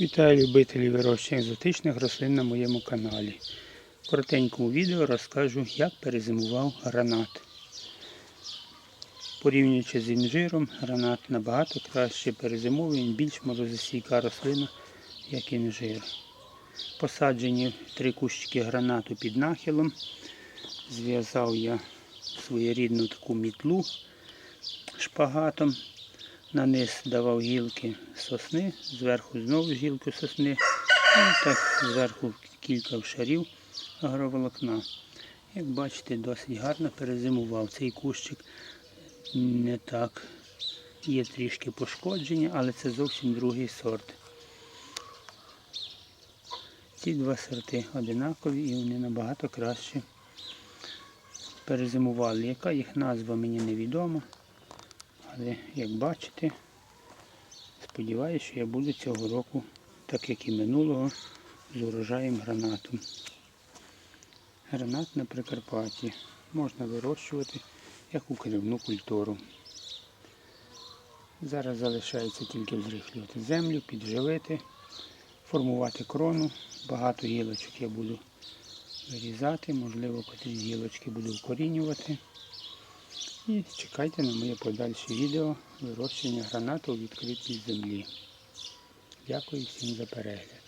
Вітаю любителів вирощення екзотичних рослин на моєму каналі. В коротенькому відео розкажу, як перезимував гранат. Порівнюючи з інжиром, гранат набагато краще перезимовує, він більш морозостійка рослина, як інжир. Посаджені три кущики гранату під нахилом. Зв'язав я своєрідну таку мітлу шпагатом. На низ давав гілки сосни, зверху знову гілки сосни. І так зверху кілька шарів агроволокна. Як бачите, досить гарно перезимував. Цей кущик не так. Є трішки пошкодження, але це зовсім другий сорт. Ці два сорти одинакові і вони набагато краще перезимували. Яка їх назва мені невідома. Але як бачите, сподіваюся, що я буду цього року, так як і минулого, з урожаєм гранату. Гранат на Прикарпатті можна вирощувати як укривну культуру. Зараз залишається тільки взрихлювати землю, підживити, формувати крону. Багато гілочок я буду вирізати, можливо, якісь гілочки буду вкорінювати. І чекайте на моє подальше відео вирощення гранату у відкритій землі. Дякую всім за перегляд.